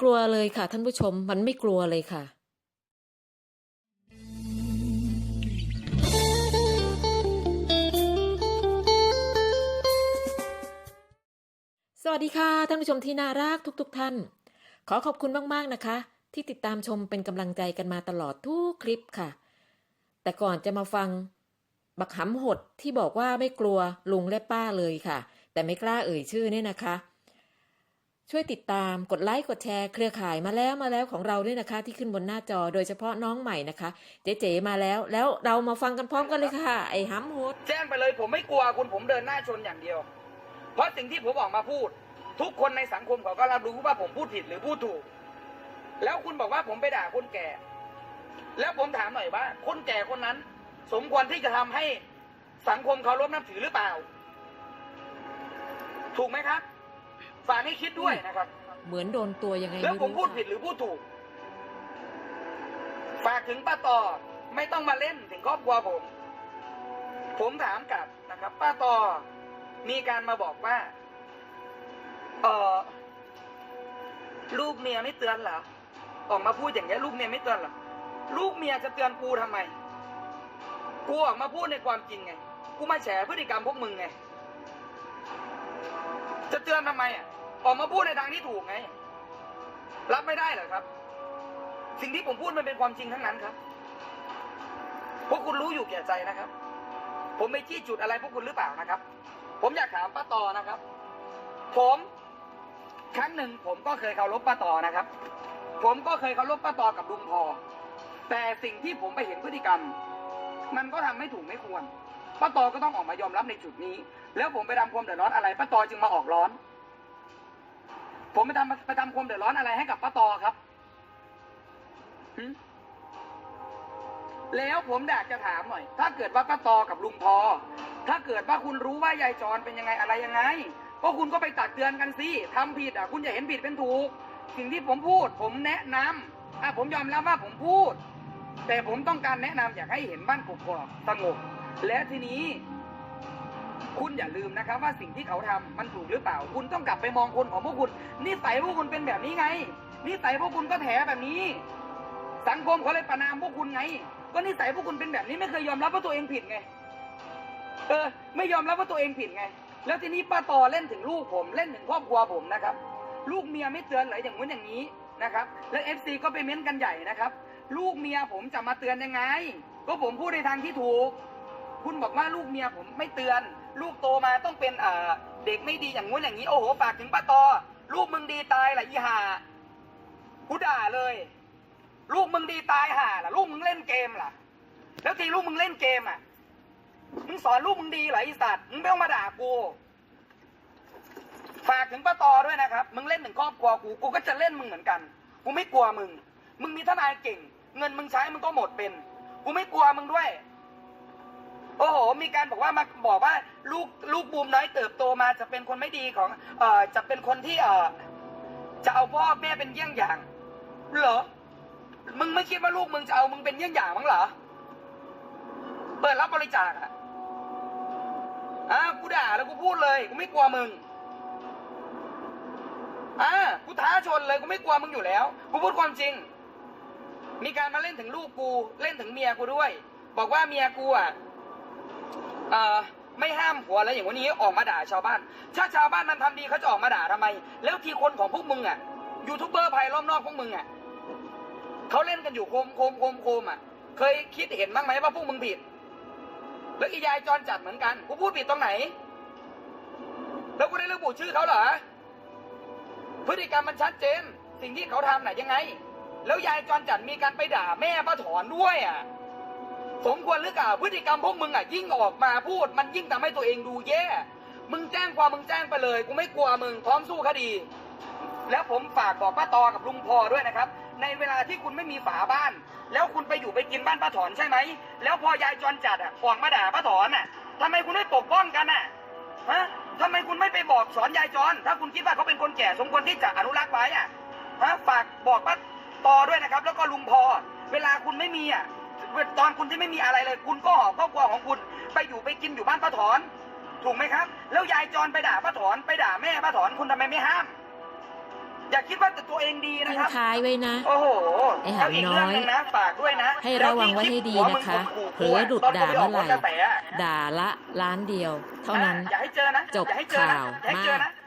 กลัวเลยค่ะ ท่านผู้ชมมันไม่กลัวเลยค่ะสวัสดีค่ะท่านผู้ชมที่น่ารักทุกๆทท่าน ขอขอบคุณมากๆนะคะ ที่ติดตามชมเป็นกำลังใจกันมาตลอดทุกคลิปค่ะ แต่ก่อนจะมาฟัง บักหำหดที่บอกว่าไม่กลัวลุงและป้าเลยค่ะ แต่ไม่กล้าเอ่ยชื่อเนี่ยนะคะ ช่วยติดตามกดไลค์กดแชร์เครือข่ายมาแล้วมาแล้วของเราด้วยนะคะ ที่ขึ้นบนหน้าจอโดยเฉพาะน้องใหม่นะคะ เจ๊ๆมาแล้ว แล้วเรามาฟังกันพร้อมกันเลยค่ะ ไอ้หำหดแจ้งไปเลยผมไม่กลัวคุณผมเดินหน้าชนอย่างเดียว เพราะสิ่งที่ผมออกมาพูด ทุกคนในสังคมเขาก็รับรู้ว่าผมพูดผิดหรือพูดถูก แล้วคุณบอกว่าผมไปด่าคนแก่ แล้วผมถามหน่อยว่า คนแก่คนนั้น สมควรที่จะทำให้สังคมเคารพนับถือหรือเปล่า ถูกไหมครับ ฝากให้คิดด้วยนะครับ เหมือนโดนตัวยังไงแล้วไม่ผมรู้พูดผิดค่ะหรือพูดถูก ฝากถึงป้าต่อไม่ต้องมาเล่นถึงครอบครัวผม ผมถามกลับนะครับ ป้าต่อมีการมาบอกว่า เออลูกเมียไม่เตือนเหรอออกมาพูดอย่างนี้ยลูกเมียไม่เตือนเหรอลูกเมียจะเตือนกูทำไม กูออกมาพูดในความจริงไง กูมาแฉพฤติกรรมพวกมึงไง จะเตือนทำไมอะ ออกมาพูดในทางที่ถูกไง รับไม่ได้เหรอครับ สิ่งที่ผมพูดมันเป็นความจริงทั้งนั้นครับ พวกคุณรู้อยู่แก่ใจนะครับ ผมไม่ชี้จุดอะไรพวกคุณหรือเปล่านะครับ ผมอยากถามป้าต่อนะครับ ผมครั้งหนึ่งผมก็เคยเคารพป้าต่อนะครับ ผมก็เคยเคารพป้าต่อกับลุงพอ แต่สิ่งที่ผมไปเห็นพฤติกรรม มันก็ทำไม่ถูกไม่ควรป้าต่อก็ต้องออกมายอมรับในจุดนี้ แล้วผมไปทำความเดือดร้อนอะไรป้าต่อจึงมาออกร้อน ผมไปทำไปทำความเดือดร้อนอะไรให้กับป้าตอครับ แล้วผมอยากจะถามหน่อย ถ้าเกิดว่าป้าตอกับลุงพอ ถ้าเกิดว่าคุณรู้ว่ายายจรเป็นยังไงอะไรยังไง ก็คุณก็ไปตักเตือนกันสิทำผิดอะ คุณอย่าเห็นผิดเป็นถูก สิ่งที่ผมพูด ผมแนะนำอะผมยอมรับว่าผมพูด แต่ผมต้องการแนะนำอยากให้เห็นบ้านกกอกสงบและทีนี้ คุณอย่าลืมนะครับว่าสิ่งที่เขาทำมันถูกหรือเปล่า คุณต้องกลับไปมองคนของพวกคุณนิสัยพวกคุณเป็นแบบนี้ไงนิสัยพวกคุณก็แถแบบนี้ สังคมเขาเลยประนามพวกคุณไง ก็นิสัยพวกคุณเป็นแบบนี้ไม่เคยยอมรับว่าตัวเองผิดไง เออ ไม่ยอมรับว่าตัวเองผิดไง แล้วทีนี้ป้าต่อเล่นถึงลูกผมเล่นถึงครอบครัวผมนะครับ ลูกเมียไม่เตือนเลยอย่างนู้นอย่างนี้นะครับ แล้วเอฟซีก็ไปเม้นกันใหญ่นะครับ ลูกเมียผมจะมาเตือนยังไง ก็ผมพูดในทางที่ถูก คุณบอกว่าลูกเมียผมไม่เตือน ลูกโตมาต้องเป็นเด็กไม่ดีอย่างงู้นอย่างนี้โอ้โหฝากถึงป้าตอลูกมึงดีตายล่ะอีห่ากูด่าเลย ลูกมึงดีตายห่าล่ะ ลูกมึงเล่นเกมล่ะ แล้วทีลูกมึงเล่นเกมอะมึงสอนลูกมึงดีเหรอไอสัตว์มึงไม่ต้องมาด่ากูฝากถึงป้าตอด้วยนะครับ มึงเล่นถึงครอบครัวกู กูก็จะเล่นมึงเหมือนกัน กูไม่กลัวมึง มึงมีทนายเก่ง เงินมึงใช้มึงก็หมดเป็น กูไม่กลัวมึงด้วย โอ้โห มีการบอกว่ามาบอกว่าลูกลูกบูมน้อยเติบโตมาจะเป็นคนไม่ดีของเอ่อจะเป็นคนที่เอ่อจะเอาพ่อแม่เป็นเยี่ยงอย่างเหรอ มึงไม่คิดว่าลูกมึงจะเอามึงเป็นเยี่ยงอย่างมั้งเหรอ เปิดรับบริจาคอะอะกูด่าแล้วกูพูดเลยกูไม่กลัวมึงอ่ากูท้าชนเลยกูไม่กลัวมึงอยู่แล้ว กูพูดความจริง มีการมาเล่นถึงลูกกูเล่นถึงเมียกูด้วย บอกว่าเมียกูอะ เอ่อไม่ห้ามผัวแล้วอย่างวันนี้ออกมาด่าชาวบ้าน ถ้าชาวบ้านมันทำดีเขาจะออกมาด่าทำไม แล้วทีคนของพวกมึงอะยูทูบเบอร์ภายรอบนอกพวกมึงอะเขาเล่นกันอยู่โคมโคมโคมโคมอะ เคยคิดเห็นบ้างไหมว่าพวกมึงผิด แล้วอียายจรจัดเหมือนกันกูพูดผิดตรงไหน แล้วกูได้ระบุชื่อเขาเหรอ พฤติกรรมมันชัดเจน สิ่งที่เขาทำน่ะยังไง แล้วยายจรจัดมีการไปด่าแม่ป้าถอนด้วยอะ สมควรหรือเปล่าพฤติกรรมพวกมึงอะยิ่งออกมาพูด มันยิ่งทำให้ตัวเองดูแย่ มึงแจ้งความมึงแจ้งไปเลย กูไม่กลัวมึงพร้อมสู้คดี แล้วผมฝากบอกป้าตอกับลุงพอด้วยนะครับ ในเวลาที่คุณไม่มีฝาบ้าน แล้วคุณไปอยู่ไปกินบ้านป้าถอนใช่ไหม แล้วพอยายจรจัดอะออกมาด่าป้าถอนอะทำไมคุณไม่ปกป้องกันอะฮะทำไมคุณไม่ไปบอกสอนยายจร ถ้าคุณคิดว่าเขาเป็นคนแก่สมควรที่จะอนุรักษ์ไว้อะฮะฝากบอกป้าตอด้วยนะครับ แล้วก็ลุงพอ เวลาคุณไม่มีอะ ตอนคุณที่ไม่มีอะไรเลย คุณก็หอบครอบครัวของคุณ ไปอยู่ไปกินอยู่บ้านป้าถอน ถูกไหมครับ แล้วยายจรไปด่าป้าถอนไปด่าแม่ป้าถอนคุณทำไมไม่ห้ามฮอย่าคิดว่าแต่ตัวเองดีนะทิ้คงรับ ท้ายไว้นะ โอ้โหไอ้หำน้อยแล้วกเรื่งหงนะฝากด้วยนะให้ระวังไว้ให้ดีนะคะแล้วที่เผลอหลุดด่าเมื่อไหร่ตนกูปกโนกระแสอะด่าละล้านเดียว เท่านั้น อย่าให้เจอนะจบอย่าให้เจอนะข่าวอย่าให้เจอมานะก